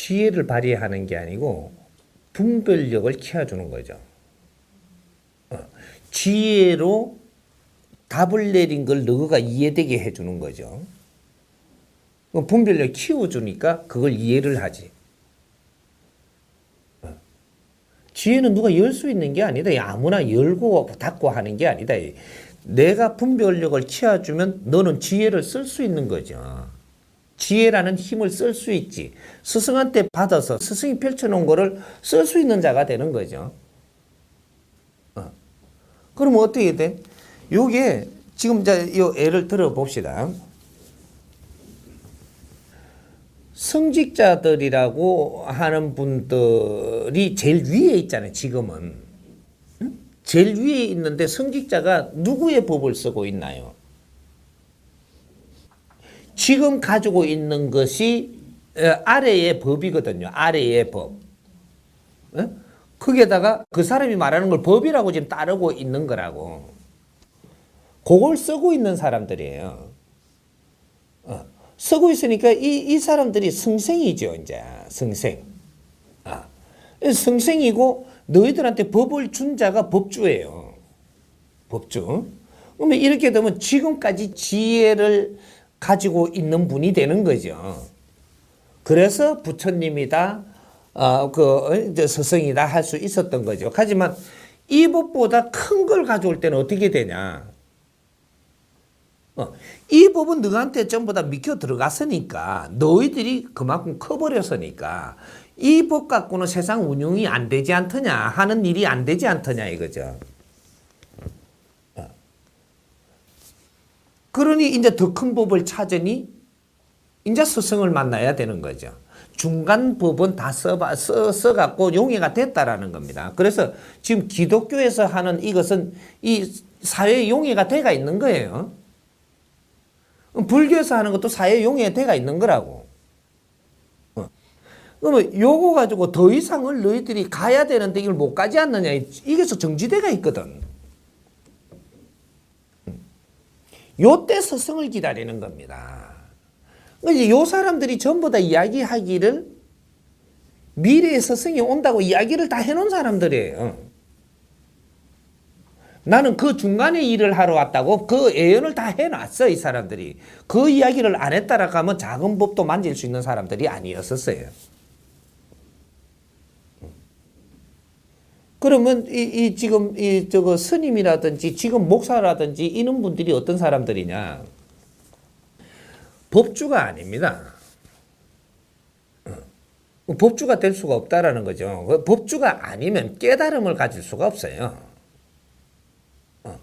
지혜를 발휘하는 게 아니고 분별력을 키워주는 거죠. 어, 지혜로 답을 내린 걸 너가 이해되게 해주는 거죠. 분별력 키워주니까 그걸 이해를 하지. 어. 지혜는 누가 열 수 있는 게 아니다. 아무나 열고 닫고 하는 게 아니다. 내가 분별력을 키워주면 너는 지혜를 쓸 수 있는 거죠. 지혜라는 힘을 쓸 수 있지. 스승한테 받아서 스승이 펼쳐놓은 거를 쓸 수 있는 자가 되는 거죠. 어. 그럼 어떻게 돼? 요게 지금 이제 요 예를 들어 봅시다. 성직자들이라고 하는 분들이 제일 위에 있잖아요. 지금은 응? 제일 위에 있는데 성직자가 누구의 법을 쓰고 있나요? 지금 가지고 있는 것이 어, 아래의 법이거든요. 아래의 법. 어? 거기에다가 그 사람이 말하는 걸 법이라고 지금 따르고 있는 거라고. 그걸 쓰고 있는 사람들이에요. 어. 쓰고 있으니까 이, 이 사람들이 성생이죠, 이제. 성생. 아. 성생이고 너희들한테 법을 준 자가 법주예요. 법주. 그러면 이렇게 되면 지금까지 지혜를 가지고 있는 분이 되는 거죠. 그래서 부처님이다, 어, 그, 스승이다 할 수 있었던 거죠. 하지만 이 법보다 큰 걸 가져올 때는 어떻게 되냐. 어, 이 법은 너한테 전부 다 믿겨 들어갔으니까 너희들이 그만큼 커버렸으니까 이 법 갖고는 세상 운영이 안 되지 않더냐 하는 일이 안 되지 않더냐 이거죠. 그러니 이제 더 큰 법을 찾으니 이제 스승을 만나야 되는 거죠. 중간 법은 다 써봐, 써, 써갖고 용해가 됐다라는 겁니다. 그래서 지금 기독교에서 하는 이것은 이 사회 용해가 돼가 있는 거예요. 불교에서 하는 것도 사회 용해가 돼가 있는 거라고. 어. 그러면 요거 가지고 더 이상을 너희들이 가야 되는데 이걸 못 가지 않느냐. 이게서 정지대가 있거든. 요때 스승을 기다리는 겁니다. 이제 요 사람들이 전부 다 이야기하기를 미래의 스승이 온다고 이야기를 다 해놓은 사람들이에요. 나는 그 중간에 일을 하러 왔다고 그 예언을 다 해놨어, 이 사람들이. 그 이야기를 안 했다라 하면 작은 법도 만질 수 있는 사람들이 아니었었어요. 그러면 이, 이 지금 이 저거 스님이라든지 지금 목사라든지 이런 분들이 어떤 사람들이냐? 법주가 아닙니다. 어. 법주가 될 수가 없다라는 거죠. 그 법주가 아니면 깨달음을 가질 수가 없어요. 어.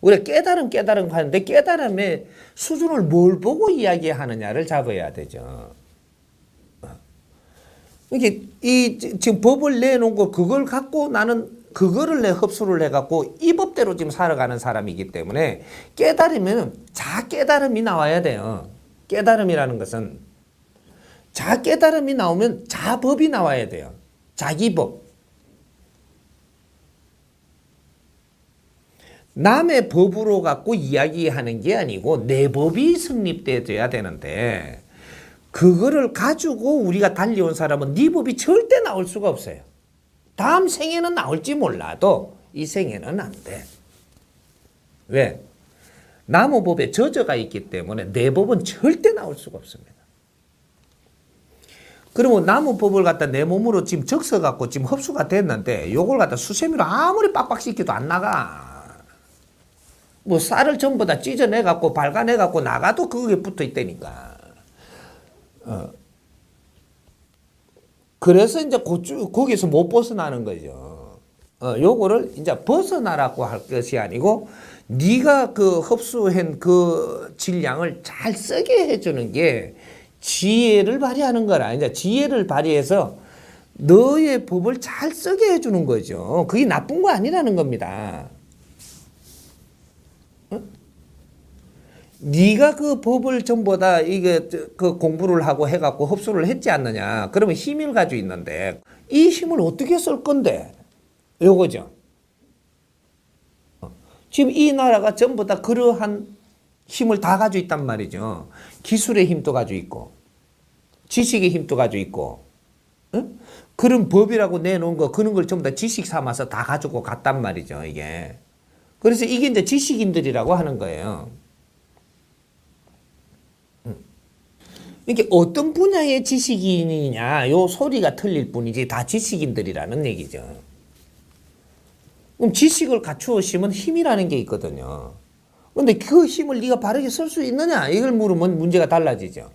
우리가 깨달음 깨달음 하는데 깨달음의 수준을 뭘 보고 이야기하느냐를 잡아야 되죠. 이게 이 지금 법을 내놓은 거 그걸 갖고 나는 그거를 내 흡수를 해갖고 이 법대로 지금 살아가는 사람이기 때문에 깨달으면 자 깨달음이 나와야 돼요. 깨달음이라는 것은 자 깨달음이 나오면 자 법이 나와야 돼요. 자기 법. 남의 법으로 갖고 이야기하는 게 아니고 내 법이 성립돼야 되는데 그거를 가지고 우리가 달려온 사람은 네 법이 절대 나올 수가 없어요. 다음 생에는 나올지 몰라도 이 생에는 안 돼. 왜? 나무 법에 저저가 있기 때문에 내 법은 절대 나올 수가 없습니다. 그러면 나무 법을 갖다 내 몸으로 지금 적서 갖고 지금 흡수가 됐는데 요걸 갖다 수세미로 아무리 빡빡 씻겨도 안 나가. 뭐 쌀을 전부 다 찢어내 갖고 발간해 갖고 나가도 그게 붙어 있다니까. 어. 그래서 이제 거기서 못 벗어나는 거죠. 어, 요거를 이제 벗어나라고 할 것이 아니고 네가 그 흡수한 그 질량을 잘 쓰게 해주는 게 지혜를 발휘하는 거라. 이제 지혜를 발휘해서 너의 법을 잘 쓰게 해주는 거죠. 그게 나쁜 거 아니라는 겁니다. 네가 그 법을 전부 다 이게 그 공부를 하고 해갖고 흡수를 했지 않느냐. 그러면 힘을 가지고 있는데 이 힘을 어떻게 쓸 건데? 요거죠. 어. 지금 이 나라가 전부 다 그러한 힘을 다 가지고 있단 말이죠. 기술의 힘도 가지고 있고, 지식의 힘도 가지고 있고, 응? 그런 법이라고 내놓은 거 그런 걸 전부 다 지식 삼아서 다 가지고 갔단 말이죠 이게. 그래서 이게 이제 지식인들이라고 하는 거예요. 이게 어떤 분야의 지식인이냐 요 소리가 틀릴 뿐이지 다 지식인들이라는 얘기죠. 그럼 지식을 갖추었으면 힘이라는 게 있거든요. 근데 그 힘을 네가 바르게 쓸 수 있느냐 이걸 물으면 문제가 달라지죠.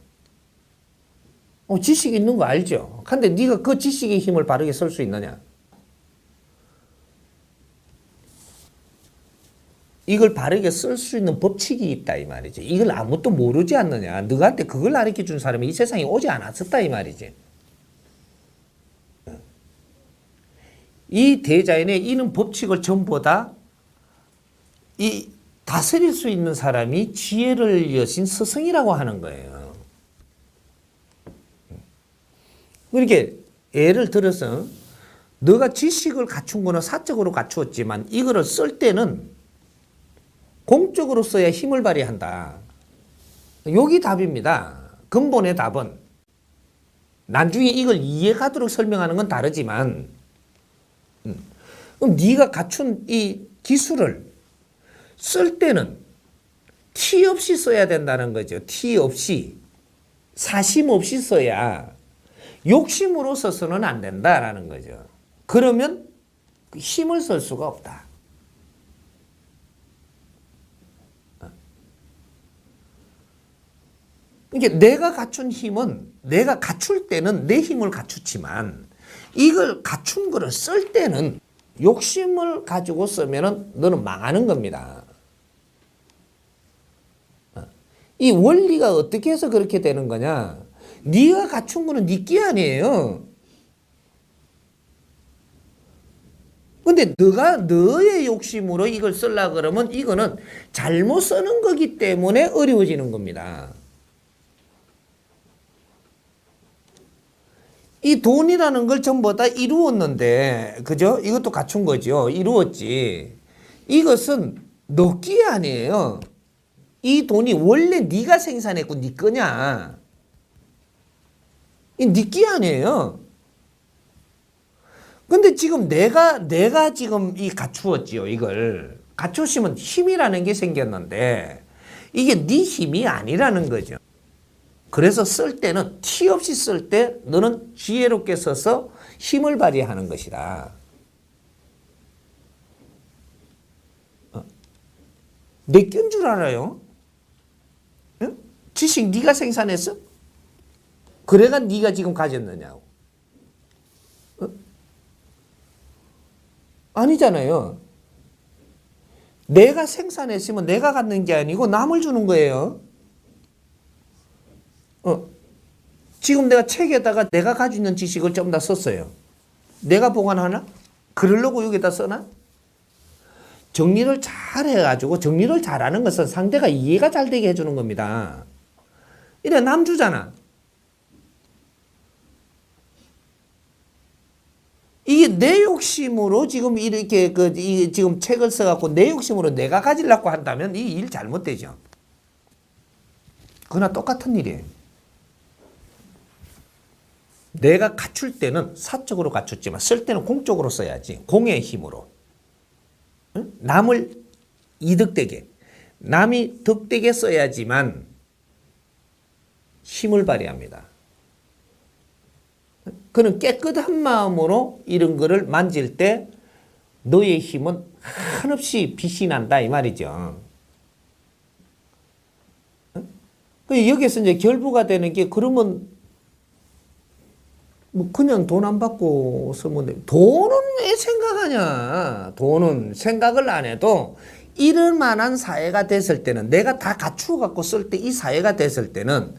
어, 지식 있는 거 알죠. 근데 네가 그 지식의 힘을 바르게 쓸 수 있느냐? 이걸 바르게 쓸 수 있는 법칙이 있다 이 말이지. 이걸 아무것도 모르지 않느냐. 너한테 그걸 가르쳐 준 사람이 이 세상에 오지 않았었다 이 말이지. 이 대자연의 이는 법칙을 전부 다 이 다스릴 수 있는 사람이 지혜를 여신 스승이라고 하는 거예요. 그렇게 예를 들어서 너가 지식을 갖춘 거는 사적으로 갖추었지만 이거를 쓸 때는 공적으로 써야 힘을 발휘한다. 여기 답입니다. 근본의 답은 나중에 이걸 이해가도록 설명하는 건 다르지만 음, 그럼 네가 갖춘 이 기술을 쓸 때는 티 없이 써야 된다는 거죠. 티 없이 사심 없이 써야 욕심으로 써서는 안 된다라는 거죠. 그러면 그 힘을 쓸 수가 없다. 이게 내가 갖춘 힘은 내가 갖출 때는 내 힘을 갖추지만 이걸 갖춘 거를 쓸 때는 욕심을 가지고 쓰면은 너는 망하는 겁니다. 이 원리가 어떻게 해서 그렇게 되는 거냐? 네가 갖춘 거는 네끼 아니에요. 근데 너가 너의 욕심으로 이걸 쓰려 그러면 이거는 잘못 쓰는 거기 때문에 어려워지는 겁니다. 이 돈이라는 걸 전부 다 이루었는데, 그죠? 이것도 갖춘 거죠. 이루었지. 이것은 너끼 아니에요. 이 돈이 원래 네가 생산했고 네 거냐. 이네끼 아니에요. 근데 지금 내가 내가 지금 이 갖추었지요 이걸 갖추시면 힘이라는 게 생겼는데 이게 네 힘이 아니라는 거죠. 그래서 쓸 때는 티 없이 쓸 때 너는 지혜롭게 써서 힘을 발휘하는 것이다. 어? 내끼인 줄 알아요? 응? 지식 네가 생산했어? 그래가 네가 지금 가졌느냐고. 어? 아니잖아요. 내가 생산했으면 내가 갖는 게 아니고 남을 주는 거예요. 어. 지금 내가 책에다가 내가 가지고 있는 지식을 좀다 썼어요. 내가 보관하나? 그러려고 여기다 써나? 정리를 잘 해가지고 정리를 잘하는 것은 상대가 이해가 잘 되게 해주는 겁니다. 이래 남 주잖아. 이게 내 욕심으로 지금 이렇게 그 이 지금 책을 써갖고 내 욕심으로 내가 가지려고 한다면 이 일 잘못되죠. 그나 똑같은 일이에요. 내가 갖출 때는 사적으로 갖췄지만 쓸 때는 공적으로 써야지. 공의 힘으로. 응? 남을 이득되게, 남이 득되게 써야지만 힘을 발휘합니다. 그는 깨끗한 마음으로 이런 거를 만질 때 너의 힘은 한없이 빛이 난다 이 말이죠. 그 여기서 이제 결부가 되는 게 그러면 뭐 그냥 돈 안 받고 쓰면 돼. 돈은 왜 생각하냐? 돈은 생각을 안 해도 이럴 만한 사회가 됐을 때는 내가 다 갖추어 갖고 쓸 때 이 사회가 됐을 때는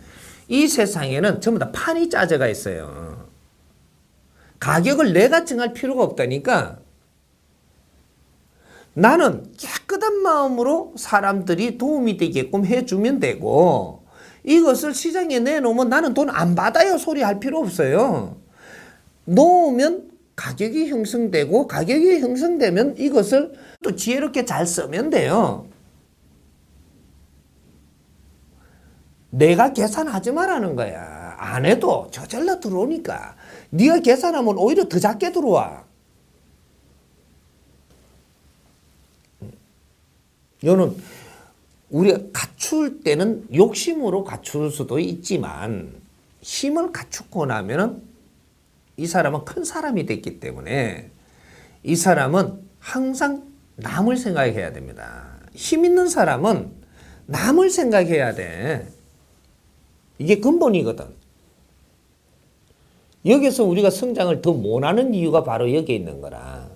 이 세상에는 전부 다 판이 짜져가 있어요. 가격을 내가 정할 필요가 없다니까 나는 깨끗한 마음으로 사람들이 도움이 되게끔 해주면 되고 이것을 시장에 내놓으면 나는 돈 안 받아요 소리 할 필요 없어요. 놓으면 가격이 형성되고 가격이 형성되면 이것을 또 지혜롭게 잘 쓰면 돼요. 내가 계산하지 말라는 거야. 안 해도 저절로 들어오니까 네가 계산하면 오히려 더 작게 들어와. 이거는 우리가 갖출 때는 욕심으로 갖출 수도 있지만 힘을 갖추고 나면은 이 사람은 큰 사람이 됐기 때문에 이 사람은 항상 남을 생각해야 됩니다. 힘 있는 사람은 남을 생각해야 돼. 이게 근본이거든. 여기서 우리가 성장을 더 못하는 이유가 바로 여기에 있는 거라.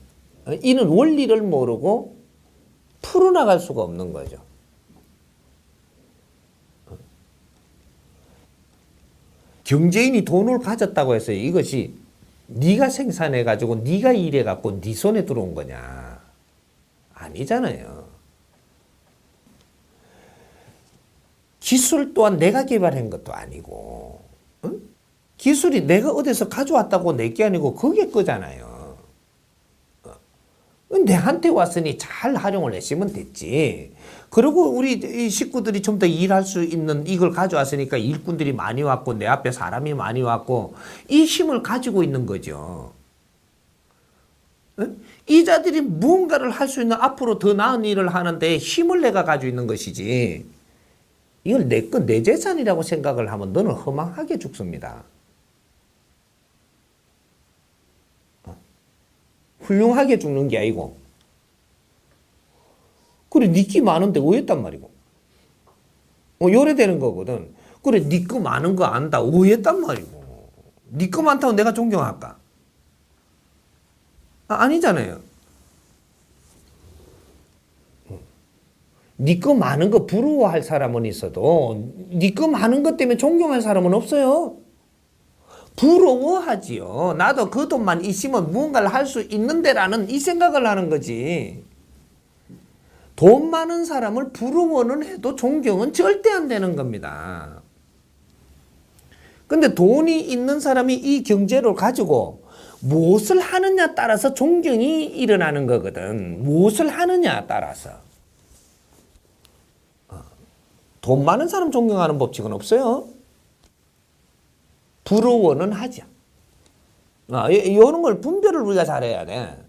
이는 원리를 모르고 풀어나갈 수가 없는 거죠. 경제인이 돈을 가졌다고 해서 이것이 네가 생산해 가지고 네가 일해 갖고 네 손에 들어온 거냐? 아니잖아요. 기술 또한 내가 개발한 것도 아니고 응? 기술이 내가 어디서 가져왔다고 내 게 아니고 그게 거잖아요. 어. 내한테 왔으니 잘 활용을 했으면 됐지. 그리고 우리 이 식구들이 좀 더 일할 수 있는 이걸 가져왔으니까 일꾼들이 많이 왔고 내 앞에 사람이 많이 왔고 이 힘을 가지고 있는 거죠. 응? 이 자들이 무언가를 할 수 있는 앞으로 더 나은 일을 하는데 힘을 내가 가지고 있는 것이지. 이걸 내 거, 내 재산이라고 생각을 하면 너는 허망하게 죽습니다. 훌륭하게 죽는 게 아니고. 그래, 니끼 많은데 오했단 말이고. 어, 요래되는 거거든. 그래, 니거 많은 거 안다. 오했단 말이고. 니거 많다고 내가 존경할까? 아, 아니잖아요. 니거 많은 거 부러워할 사람은 있어도 니거 많은 것 때문에 존경할 사람은 없어요. 부러워하지요. 나도 그 돈만 있으면 무언가를 할 수 있는데라는 이 생각을 하는 거지. 돈 많은 사람을 부러워는 해도 존경은 절대 안 되는 겁니다. 근데 돈이 있는 사람이 이 경제를 가지고 무엇을 하느냐 따라서 존경이 일어나는 거거든. 무엇을 하느냐 따라서. 돈 많은 사람 존경하는 법칙은 없어요. 부러워는 하죠. 아, 이- 이런 걸 분별을 우리가 잘해야 돼.